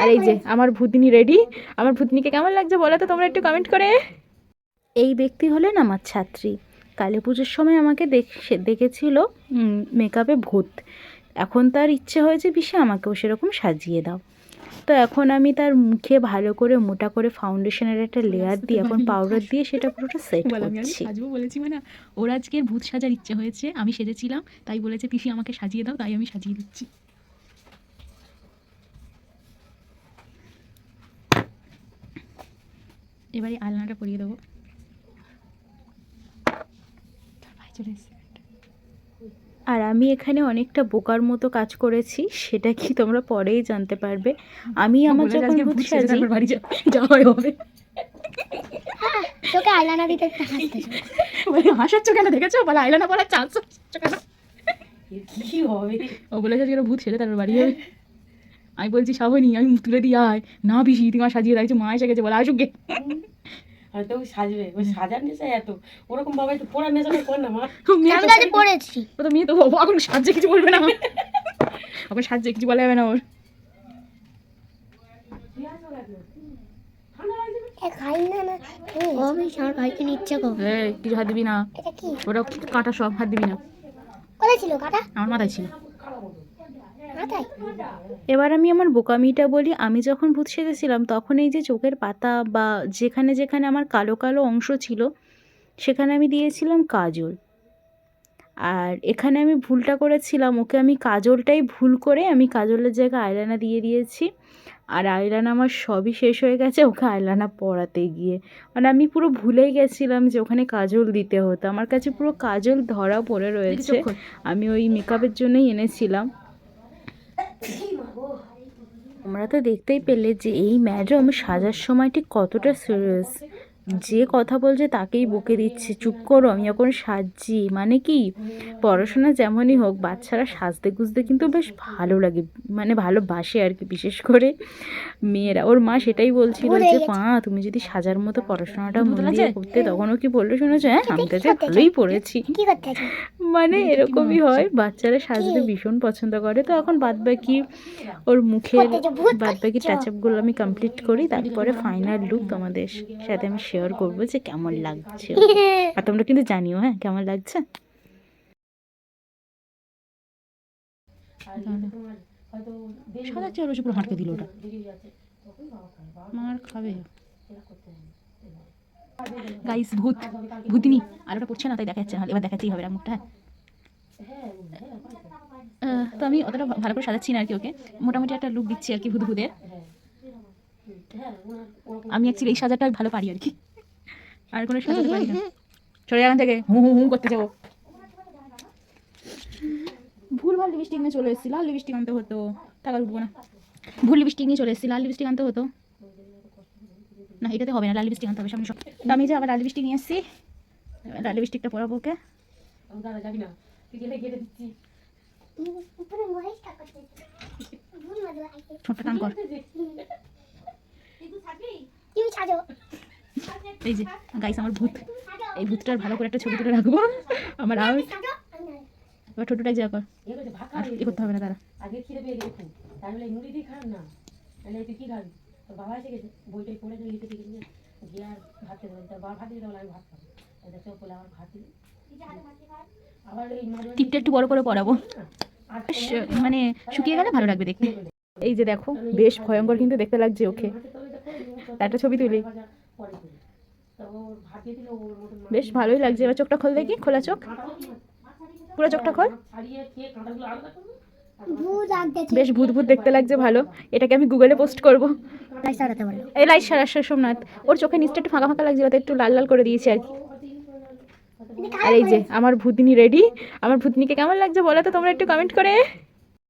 আর এই যে আমার ভূতনি রেডি আমার ভূতনিকে কেমন লাগছে বলো তো তোমরা একটু কমেন্ট করে। এই ব্যক্তি হলেন আমার ছাত্রী। কালী পুজোর সময় আমাকে দেখে দেখেছিল মেকআপে ভূত। এখন তার ইচ্ছে হয়েছে বিশে আমাকেও সেরকম সাজিয়ে দাও। তো এখন আমি তার মুখে ভালো করে মোটা করে ফাউন্ডেশনের একটা লেয়ার দিয়ে এখন পাউডার দিয়ে সেটা পুরোটা সেট আজকে করছি। সাজবো বলেছি মানে ওর আজকের ভূত সাজার ইচ্ছে হয়েছে আমি সেজেছিলাম তাই বলেছে পিসি আমাকে সাজিয়ে দাও তাই আমি সাজিয়ে দিচ্ছি। এবারে আলনাটা পরিয়ে দেবো। চলে এসেছে আর আমি এখানে অনেকটা বোকার মতো কাজ করেছি সেটা কি তোমরা পরেই জানতে পারবে। আমি আমার বলে যে যখন বাড়ি যা- যাওয়াই হবে। তোকে আইলানা দিতে বলে হাসাচ্ছ কেন? দেখেছ? বলে আইলানা পড়ার চান্স কেন? কি হবে? ও বলেছে ওরা ভূত বাড়ি যাবে। আমি বলছি শ্রাবণী আমি তুলে দিয়ে আয়। না পিসি তোমার সাজিয়ে রাখছো মা এসে গেছে বলে আসুক গে। হয়তো সাজবে ওই সাজার নেশা এত। ওরকম ভাবে একটু পোড়ার নেশা কর না মা। আমি কাছে পড়েছি। ও তো মেয়ে তো এখন সাজছে কিছু বলবে না। বলা যাবে না ওর। হাত দিবি না। ওটা কাটা সব হাত দিবি না। কোথায় ছিল কাটা? আমার মাথায় ছিল। এবার আমি আমার বোকামিটা বলি আমি যখন ভূত সেজেছিলাম তখন এই যে চোখের পাতা বা যেখানে যেখানে আমার কালো কালো অংশ ছিল সেখানে আমি দিয়েছিলাম কাজল। আর এখানে আমি ভুলটা করেছিলাম ওকে আমি কাজলটাই ভুল করে আমি কাজলের জায়গায় আইলানা দিয়ে দিয়েছি। আর আইলানা আমার সবই শেষ হয়ে গেছে ওকে আইলানা পরাতে গিয়ে। মানে আমি পুরো ভুলেই গেছিলাম যে ওখানে কাজল দিতে হতো। আমার কাছে পুরো কাজল ধরা পড়ে রয়েছে। আমি ওই মেকআপের জন্যই এনেছিলাম। তোমরা তো দেখতেই পেলে যে এই ম্যাডাম সাজার সময়টি কতটা সিরিয়াস যে কথা বলছে তাকেই বকে দিচ্ছে। চুপ করো আমি এখন সাজছি। মানে কি? পড়াশোনা যেমনই হোক বাচ্চারা সাজতে গুজতে কিন্তু বেশ ভালো লাগে। মানে ভালোবাসে আর কি বিশেষ করে মেয়েরা। ওর মা সেটাই বলছিল যে। মা তুমি যদি সাজার মতো পড়াশোনাটা মন দিয়ে করতে তখন ও কি বলল শুনেছো? হ্যাঁ আমি তো ভালোই পড়েছি। মানে এরকমই হয়। বাচ্চারা সাজতে ভীষণ পছন্দ করে। তো এখন বাদ বাকি ওর মুখের বাদ বাকি। টাচ আপগুলো আমি কমপ্লিট করি। তারপরে ফাইনাল লুক তোমাদের সাথে আমি শেয়ার করব যে কেমন লাগছে। আর তোমরা কিন্তু জানিও হ্যাঁ কেমন লাগছে? সাদা চেয়ার বসে পুরো হাঁটকে দিল ওটা। মার খাবে। গাইস ভূত ভূতিনি আলোটা পড়ছে না তাই দেখাচ্ছে এবার দেখাচ্ছেই হবে মুখটা হ্যাঁ। তো আমি অতটা ভালো করে সাজাচ্ছি না আর কি ওকে। মোটামুটি একটা লুক দিচ্ছি আর কি ভূত ভূতের হ্যাঁ হ্যাঁ ওনার ওরকম আমি অ্যাকচুয়ালি এই সাজাটা ভালো পারি আর কি। আর কোনো সাজাতে পারি না। চলে এখান থেকে। হু হু হু করতে যাব। ভুল ভালো লিপস্টিক নিয়ে চলে এসেছি। লাল লিপস্টিক আনতে হতো। টাকা উঠবো না। ভুল লিপস্টিক নিয়ে চলে এসেছি। লাল লিপস্টিক আনতে হতো। না এটাতে হবে না। লাল লিপস্টিক আনতে হবে সামনে সব। আমি যে আবার লাল লিপস্টিক নিয়ে এসেছি লাল লিপস্টিকটা পরাবো ওকে। আমি দাদা যাবি না তুই গেলে গেলে দিচ্ছি উপরে মহেশটা করতে ভুল মজা আইছে ছোট্ট কাম কর তুমি সাজো এই যে গাইস আমার ভূত। এই ভূতটার ভালো করে একটা ছবি তুলে রাখব। আমার না। এবার ছোটটাই যা কর। এ করতে হবে না তারা আগে খিদে পেয়ে গেছে মুড়ি দিয়ে খান না। তাহলে তুই কি খাবি? তোর বাবা এসে গেছে বইটাই পড়ে দিয়ে লিখে দিয়ে গিয়ে আর ভাত খেতে বলে তোর বাবা ভাত দিতে আমি ভাত খাব। এটা চোখ বলে আমার ভাত আবার এই টিপটা একটু বড় করে শ- মানে শুকিয়ে গেলে ভালো লাগবে দেখতে। এই যে দেখো বেশ ভয়ঙ্কর কিন্তু দেখতে লাগছে ওকে। একটা ছবি তুলি। বেশ ভালোই লাগছে। এবার চোখটা খোল দেখি। খোলা চোখ। পুরো চোখটা খোল। বেশ ভূত ভূত দেখতে লাগছে ভালো। এটাকে আমি গুগলে পোস্ট করব। এই লাইট সারা সোমনাথ। ওর চোখে নিচটা একটু ফাঁকা ফাঁকা লাগছিল একটু লাল লাল করে দিয়েছি আর কি। আর এই যে আমার ভূতনি রেডি আমার ভূতনিকে কেমন লাগছে বলো তো তোমরা একটু কমেন্ট করে।